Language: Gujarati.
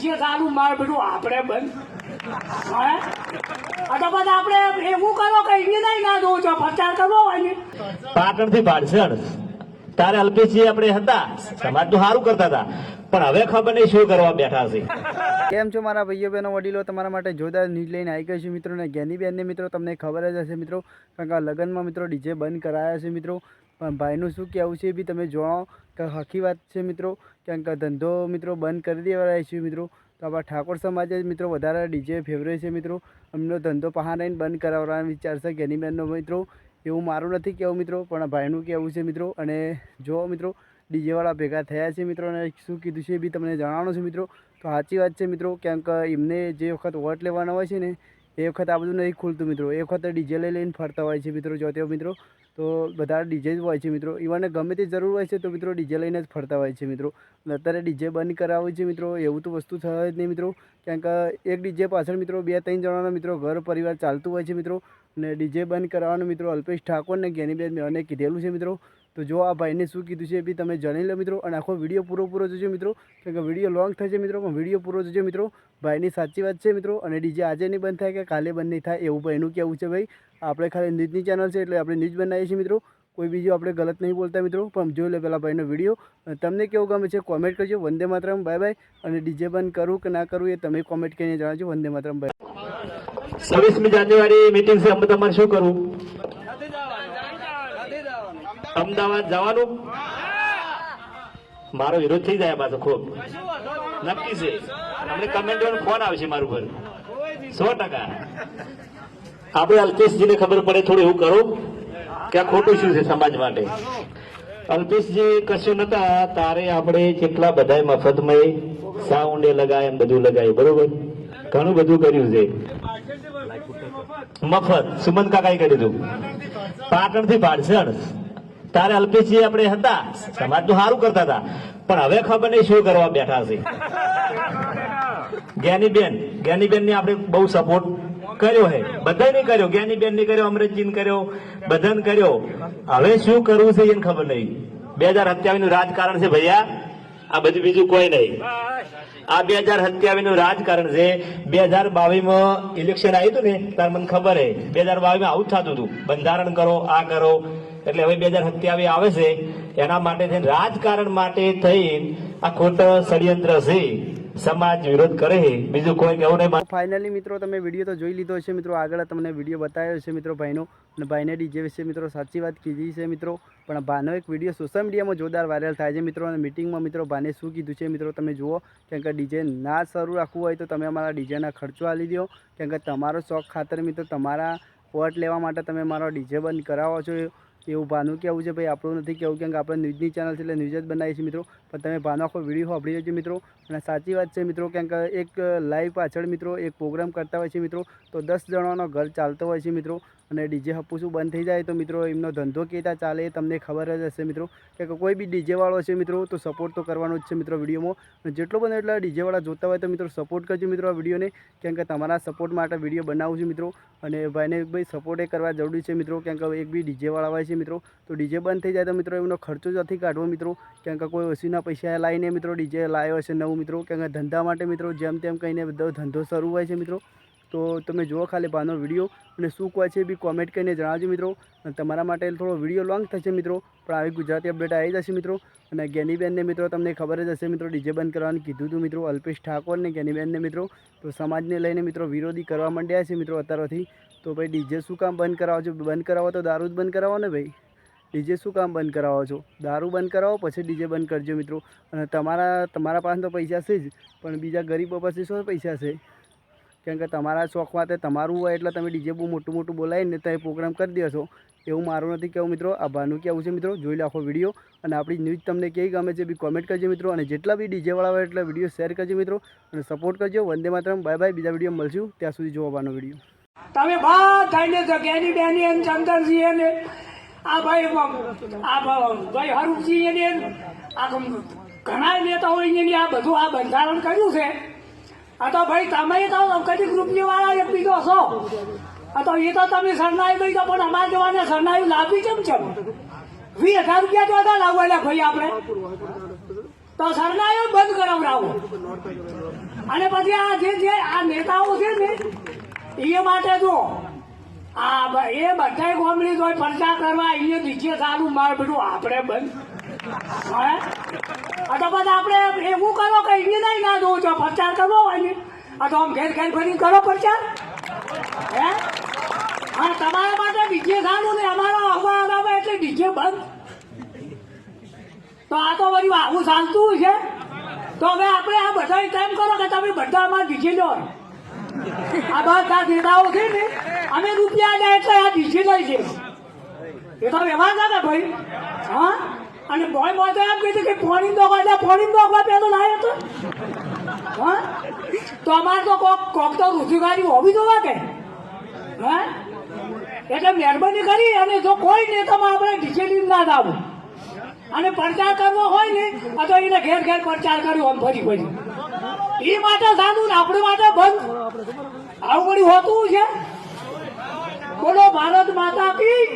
ડીજે ચાલુ માર બધું આપણે બધા. આપણે એવું કરો કઈ નહીં ના દો છો, પ્રચાર કરવો હોય ને. પાટણથી ભાડસણ તારે અલ્પેશજી આપણે હતા. સમાજ તો સારું કરતા હતા. પણ હવે ખબર નહીં શું કરવા બેઠા છે. કેમ છો મારા ભાઈઓ બહેનો, વડીલો? તમારા માટે જોરદાર ન્યૂઝ લઈને આવી ગઈ છું મિત્રો ને જ્ઞાની બેનને મિત્રો તમને ખબર જ હશે મિત્રો, કારણ કે લગ્નમાં મિત્રો ડીજે બંધ કરાયા છે મિત્રો. પણ ભાઈનું શું કહેવું છે એ બી તમે જણાવો કે હકી વાત છે મિત્રો, કારણ કે ધંધો મિત્રો બંધ કરી દેવાય છે મિત્રો. તો આપણા ઠાકોર સમાજે મિત્રો વધારે ડીજે ફેવરે છે મિત્રો. એમનો ધંધો પહાડ બંધ કરાવવાનો વિચાર છે ગેનીબેનનો મિત્રો. એવું મારું નથી કહેવું મિત્રો, પણ ભાઈનું કહેવું છે મિત્રો. અને જો મિત્રો, ડીજેવાળા ભેગા થયા છે મિત્રો, અને શું કીધું છે એ બી તમને જણાવવાનું છે મિત્રો. તો સાચી વાત છે મિત્રો કેમ કે એમને જે વખત વોટ લેવાના હોય છે ને, એ વખત આ બધું નથી ખુલતું મિત્રો. એ વખત ડીજે લઈ લઈને ફરતા હોય છે મિત્રો જો તેઓ મિત્રો. તો બધા ડીજે જ હોય છે મિત્રો. ઈવન ગમે તે જરૂર હોય છે તો મિત્રો ડીજે લઈને જ ફરતા હોય છે મિત્રો. અત્યારે ડીજે બંધ કરાવવું છે મિત્રો, એવું તો વસ્તુ થાય જ નહીં મિત્રો. કારણ કે એક ડીજે પાછળ મિત્રો, બે, ત્રણ જણાના મિત્રો ઘર, પરિવાર ચાલતું હોય છે મિત્રો. અને ડીજે બંધ કરાવવાનું મિત્રો અલ્પેશ ઠાકોર ને જ્ઞાનીબેન મેમને કીધેલું છે મિત્રો. તો જો આ ભાઈને શું કીધું છે એ બી તમે જાણી લો મિત્રો અને આખો વીડિયો પૂરો પૂરો જોજો મિત્રો. કારણ કે વીડિયો લોંગ થશે મિત્રો, પણ વીડિયો પૂરો જોજો મિત્રો. ભાઈની સાચી વાત છે મિત્રો અને ડીજે આજે નહીં બંધ થાય કે કાલે બંધ નહીં થાય એવું ભાઈનું કહેવું છે ભાઈ. આપણે ખાલી ન્યૂઝની ચેનલ છે એટલે આપણે ન્યૂઝ બનાવીએ છીએ મિત્રો. કોઈ બીજું આપણે ગલત નહીં બોલતા મિત્રો, પણ જોઈ લો પેલા ભાઈનો વીડિયો. તમને કેવું ગમે છે કોમેન્ટ કરજો. Vande Mataram, bye bye. અને ડીજે બંધ કરું કે ના કરું એ તમે કોમેન્ટ કરીને જણાવજો. વંદે માતરમ બાય. છવ્વીસમી જાન્યુઆરી મિટિંગ છે. અમે શું કરવું? અમદાવાદ જવાનું? મારો વિરોધ થઈ જાય પાછો ખૂબ. નક્કી છે. અમને કમેન્ટ ફોન આવશે મારું પર સો ટકા. આપણે અલ્પેશજીને ખબર પડે થોડું એવું કરો કે આ ખોટું શું છે સમાજ માટે. અલ્પેશજી કશું નતા. તારે આપણે કેટલા બધા મફતમય સાઉન્ડે લગાય એમ બધું લગાયું, બરોબર? ઘણું બધું કર્યું છે. મફત. સુમન કાકા કરી હતું પાટણથી ભાડસણ. તારે અલ્પેશજી આપણે હતા. સમાજ તો સારું કરતા હતા. પણ હવે ખબર નહીં શું કરવા બેઠા છે. જ્ઞાનીબેન. જ્ઞાનીબેન ને આપણે બહુ સપોર્ટ કર્યો હે બધાને કર્યો. જ્ઞાનીબેન ને કર્યો અમૃતજી ને કર્યો, બધાને કર્યો. હવે શું કરવું છે એને ખબર નહીં. બે હજાર અત્યાવીસનું રાજકારણ છે ભૈયા. આ બધું બીજું કોઈ નહીં. આ બે હજાર સત્યાવીસનું રાજકારણ છે. બે હજાર બાવીસમાં ઇલેક્શન આવ્યું હતું ને, તારે મને ખબર હે. બે હજાર બાવીસમાં આવું થતું હતું. બંધારણ કરો, આ કરો. એટલે હવે બે હજાર સત્યાવીસ આવે છે. એના માટે રાજકારણ માટે થઈ આ ખોટો ષડયંત્ર છે. સમાજ વિરોધ કરે બીજું કોઈ કેવું નહીં ફાઇનલી મિત્રો, તમે વીડિયો તો જોઈ લીધો છે મિત્રો. આગળ તમને વીડિયો બતાવ્યો છે મિત્રો ભાઈનો. અને ભાઈને ડીજે વિશે મિત્રો સાચી વાત કીધી છે મિત્રો. પણ ભાનો એક વીડિયો સોશિયલ મીડિયામાં જોરદાર વાયરલ થાય છે મિત્રો. અને મિટિંગમાં મિત્રો ભાને શું કીધું છે મિત્રો તમે જુઓ. કેમ કે ડીજે ના શરૂ રાખવું હોય તો તમે અમારા ડીજેના ખર્ચો આપી દો. કેમ કે તમારો શોખ ખાતર મિત્રો તમારા વોટ લેવા માટે તમે મારો ડીજે બંધ કરાવો છો. એવું ભાનું કહેવું છે, ભાઈ, આપણું નથી કહેવું કેમ કે આપણે ન્યૂઝની ચેનલ છે એટલે ન્યૂઝ જ બનાવીએ છીએ મિત્રો. પણ તમે ભાનો, આખો વીડિયો સાંભળી લેજો મિત્રો. અને સાચી વાત છે મિત્રો કેમ કે એક લાઈવ પાછળ મિત્રો એક પ્રોગ્રામ કરતા હોય છે મિત્રો, તો દસ જણાનો ઘર ચાલતો હોય છે મિત્રો. અને ડીજે હપ્પુસું બંધ થઈ જાય તો મિત્રો એમનો ધંધો કેતા ચાલે એ તમને ખબર જ હશે મિત્રો. કે કોઈ બી ડીજેવાળો છે મિત્રો, તો સપોર્ટ તો કરવાનો જ છે મિત્રો વિડીયોમાં. જેટલો બને એટલા ડીજેવાળા જોતા હોય તો મિત્રો સપોર્ટ કરજો મિત્રો આ વિડીયોને. કેમ કે તમારા સપોર્ટ માટે વીડિયો બનાવું છું મિત્રો. અને ભાઈને ભાઈ સપોર્ટ એ કરવા જરૂરી છે મિત્રો. કેમ કે એક બી ડીજેવાળા હોય છે મિત્રો. તો ડીજે બંધ થઈ જાય તો મિત્રો એમનો ખર્ચો નથી કાઢવો મિત્રો. કેમ કે કોઈ ઓછીના પૈસા લાવીને મિત્રો ડીજે લાવ્યો હશે નવું મિત્રો. કેમ કે ધંધા માટે મિત્રો જેમ તેમ કહીને બધો ધંધો શરૂ હોય છે મિત્રો. તો તમે જુઓ ખાલી બાનો વીડિયો અને શું કહે છે એ બી કોમેન્ટ કરીને જણાવજો મિત્રો. અને તમારા માટે થોડો વીડિયો લોંગ થશે મિત્રો. પણ આવી ગુજરાતી અપડેટ આવી જશે મિત્રો. અને ગેનીબેનને મિત્રો તમને ખબર જ હશે મિત્રો ડીજે બંધ કરવાનું કીધું હતું મિત્રો અલ્પેશ ઠાકોરને ગેનીબેનને મિત્રો. તો સમાજને લઈને મિત્રો વિરોધી કરવા માંડ્યા છે મિત્રો અત્યારથી. તો ભાઈ ડીજે શું કામ બંધ કરાવો છો? બંધ કરાવો તો દારૂ જ બંધ કરાવો ને ભાઈ? ડીજે શું કામ બંધ કરાવો છો? દારૂ બંધ કરાવો, પછી ડીજે બંધ કરજો મિત્રો. અને તમારા તમારા પાસે તો પૈસા છે જ, પણ બીજા ગરીબો પાસે શું પૈસા છે? કેમ કે તમારા શોખ માટે તમારું હોય એટલે તમે ડીજે બહુ મોટું મોટું બોલાવીને તમે પ્રોગ્રામ કરી દેશો એવું મારું નથી કહેવું મિત્રો. આ ભાનું કહેવું છે મિત્રો. જોઈ લખો વીડિયો. અને આપણી ન્યૂઝ તમને કેવી ગમે છે બી કોમેન્ટ કરજો મિત્રો. અને જેટલા બી ડીજેવાળા હોય એટલા વીડિયો શેર કરજો મિત્રો. અને સપોર્ટ કરજો. વંદે માત્રમ. Bye bye. બીજા વીડિયો મળશું. ત્યાં સુધી જોવાનો વીડિયો. તમે બધાને જગ્યાની બેની અને ચંદનસિંહ એને, આ ભાઈ આ ભાઈ હરુભજી એને, આ ઘણા નેતાઓ એની આ બધું આ બંધારણ કર્યું છે. આ તો ભાઈ તમે તો કદી ગ્રુપની વાળા એક બીજો છો. આ તો એ તો તમે સરનાઈ ગઈ તો પણ અમારા જવાને સરનાઈ લાવી કેમ છે? વીસ હજાર રૂપિયા તો હતા લાવવાના ભાઈ આપણે. તો સરનાયો બંધ કરાવડાવો. અને પછી આ જે આ નેતાઓ છે ને એ માટે જો આ એ બધા કોમડી તો પ્રચાર કરવા અહીંયા બીજે સારું માર બધું આપણે બંધ. હે? તો પછી આપણે એવું કરો કે અહીંયા નહીં ના જોવું છો? પ્રચાર કરવો હોય આ તો આમ ઘેર ઘેર ફરી કરો પ્રચાર? હે? હા, તમારા માટે ડીજે સારું ને અમારો હવા આવે એટલે ડીજે બંધ. તો આ તો વળી આવું ચાલતું છે. તો હવે આપણે આ બધા ટાઈમ કરો કે તમે બધા અમારે ડીજે લો. આ બધા નેતાઓ છે ને, અમે રૂપિયા જાય એટલે આ ડીજે લઈ છે એ તો વ્યવહાર ના ભાઈ. હા? અને બોય બોય તો એમ કીધું કે ફોન દો એટલે ફોન દો પેલો લાયો તો. હા? તો અમારે તો કોક કોક તો રોજગારી હોવી જોવા કે. હા? એટલે મહેરબાની કરી અને જો કોઈ નેતામાં આપણે ડિસિપ્લિન ના લાવું અને પ્રચાર કરવો હોય ને તો એને ઘેર ઘેર પ્રચાર કર્યો, આમ ફરી ફરી. એ માટે સાનું ને, આપણે માટે બંધ. આવું બધું હોતું છે? બોલો, ભારત માતા કી.